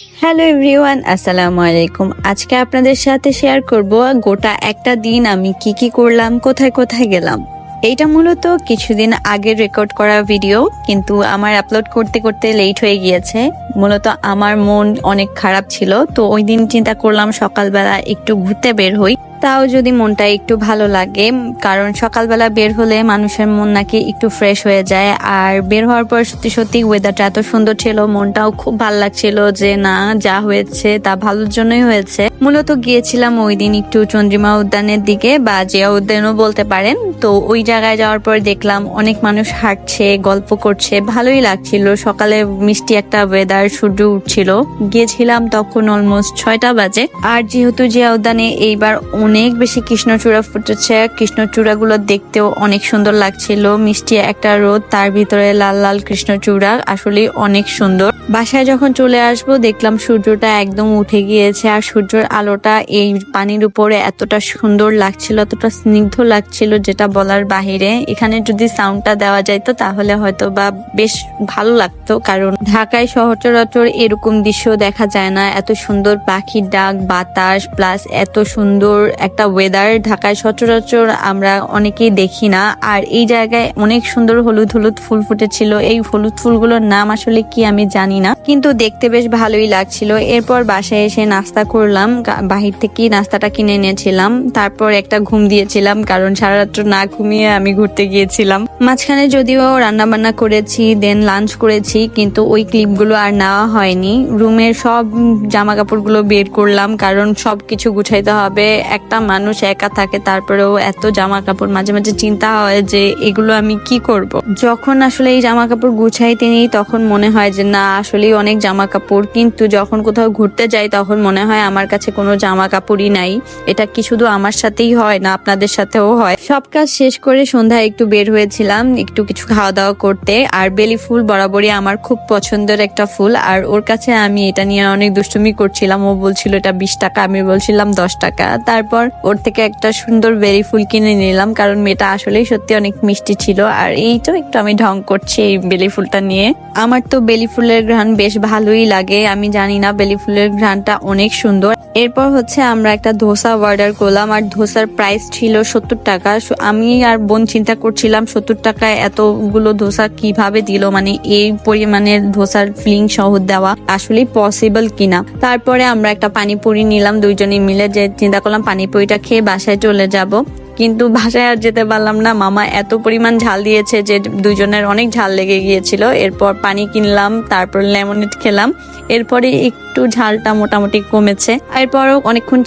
Hello everyone আসসালামু আলাইকুম আজকে আপনাদের সাথে শেয়ার করব গোটা একটা দিন আমি কি কি করলাম, কোথায় কোথায় গেলাম। এইটা মূলত কিছুদিন আগে রেকর্ড করা ভিডিও কিন্তু আমার আপলোড করতে করতে লেট হয়ে গিয়েছে। মূলত আমার মন অনেক খারাপ ছিল, তো ওই দিন চিন্তা করলাম সকালবেলা একটু ঘুরতে বের হই। তাও যদি মনটা একটু ভালো লাগে, কারণ সকালবেলা বের হলে মানুষের মন নাকি একটু ফ্রেশ হয়ে যায়। আর বের হওয়ার পর সত্যি সত্যি ওয়েদারটা এত সুন্দর ছিল, মনটাও খুব ভালো লাগছিল যে না, যা হয়েছে তা ভালোর জন্যই হয়েছে। মূলত গিয়েছিলাম ওই দিন একটু চন্দ্রিমা উদ্যানের দিকে বা জিয়া উদ্যানও বলতে পারেন। তো ওই জায়গায় যাওয়ার পর দেখলাম অনেক মানুষ হাঁটছে, গল্প করছে, ভালোই লাগছিল। সকালে মিষ্টি একটা ওয়েদার সূর্য উঠছিল। গিয়েছিলাম তখন অলমোস্ট ছয়টা বাজে। আর যেহেতু জিয়া উদ্যানে এইবার অনেক বেশি কৃষ্ণচূড়া ফুটেছে, কৃষ্ণচূড়াগুলো দেখতেও অনেক সুন্দর লাগছিল। মিষ্টি একটা রোদ, তার ভিতরে লাল লাল কৃষ্ণচূড়া আসলে অনেক সুন্দর। বাসায় যখন চলে আসব, দেখলাম সূর্যটা একদম উঠে গিয়েছে। আর সূর্যের আলোটা এই পানির উপরে এতটা সুন্দর লাগছিল, এতটা স্নিগ্ধ লাগছিল যেটা বলার বাহিরে। এখানে যদি সাউন্ডটা দেওয়া যাইতো তাহলে হয়তো বা বেশ ভালো লাগতো, কারণ ঢাকায় সচরাচর এরকম দৃশ্য দেখা যায় না। এত সুন্দর পাখির ডাক, বাতাস প্লাস এত সুন্দর একটা ওয়েদার ঢাকায় সচরাচর আমরা অনেকেই দেখি না। আর এই জায়গায় অনেক সুন্দর হলুদ হলুদ ফুল ফুটেছিল। এই হলুদ ফুলগুলোর নাম আসলে কি আমি জানি না, কিন্তু দেখতে বেশ ভালোই লাগছিল। এরপর বাসায় এসে নাস্তা করলাম। বাহির থেকেই নাস্তাটা কিনে এনেছিলাম। তারপর একটা ঘুম দিয়েছিলাম, কারণ সারা রাত্র না ঘুমিয়ে আমি ঘুরতে গিয়েছিলাম। মাঝখানে যদিও রান্না বান্না করেছি, দেন লাঞ্চ করেছি, কিন্তু ওই ক্লিপগুলো আর নেওয়া হয়নি। রুমের সব জামা কাপড়গুলো বের করলাম, কারণ সবকিছু গুছাইতে হবে। একটা মানুষ একা থাকে, তারপরেও এত জামা কাপড় মাঝে মাঝে চিন্তা হয় যে, এগুলো আমি কি করব। যখন আসলে এই জামা কাপড় গুছাইতে নিই, তখন মনে হয় যে, না, আসলেই অনেক জামা কাপড় কিন্তু যখন কোথাও ঘুরতে যাই, তখন মনে হয় আমার কাছে কোনো জামা কাপড়ই নাই। এটা কি শুধু আমার সাথেই হয় না আপনাদের সাথেও হয়? সব কাজ শেষ করে সন্ধ্যায় একটু বের হয়েছিলাম, একটু কিছু খাওয়া দাওয়া করতে। আর বেলি ফুল বরাবরই আমার খুব পছন্দের একটা ফুল। আর ওর কাছে আমি এটা নিয়ে অনেক দুষ্টুমি করছিলাম। ও বলছিল, এটা বিশ টাকা। আমি বলছিলাম, দশ টাকা। তারপর ওর থেকে একটা সুন্দর বেরি ফুল কিনে নিলাম, কারণ মেয়েটা আসলেই সত্যি অনেক মিষ্টি ছিল। আর এই তো একটু আমি ঢং করছি এই বেলি ফুলটা নিয়ে। আমার তো বেলি ফুলের ঘ্রাণ বেশ ভালোই লাগে। আমি জানি না বেলি ফুলের ঘ্রাণটা অনেক সুন্দর। এরপর হচ্ছে আমরা একটা ধোসা অর্ডার করলাম, আর ধোসার প্রাইস ছিল সত্তর টাকা। আমি আর বোন চিন্তা করছিলাম, সত্তর টাকায় এতগুলো ধোসা কীভাবে দিল? মানে এই পরিমাণের ধোসার ফিলিং সহ দেওয়া আসলে পসিবল কিনা? তারপরে আমরা একটা পানিপুরি নিলাম, দুইজনে মিলে যে চিন্তা করলাম পানিপুরিটা খেয়ে বাসায় চলে যাব। কিন্তু বাসায় আর যেতে পারলাম না। মামা এত পরিমাণ ঝাল দিয়েছে যে দুজনের অনেক ঝাল লেগে গিয়েছিল। এরপর পানি কিনলাম, তারপর লেমনেড খেলাম। এরপরে একটু ঝালটা মোটামুটি কমেছে। এরপরও অনেকক্ষণ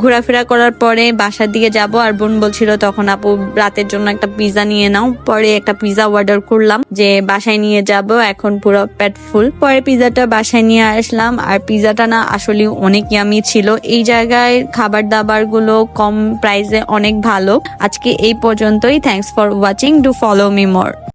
ঘোরাফেরা করার পরে বাসার দিকে যাব আর বোন বলছিল, তখন আপু রাতের জন্য একটা পিজা নিয়ে নাও। পরে একটা পিজা অর্ডার করলাম যে বাসায় নিয়ে যাব, এখন পুরো পেট ফুল পরে পিজাটা বাসায় নিয়ে আসলাম আর পিজাটা না আসলে অনেক ইয়ামি ছিল। এই জায়গায় খাবার দাবারগুলো কম প্রাইসে অনেক ভালো। আজকে এই পর্যন্তই। Thanks for watching do follow me more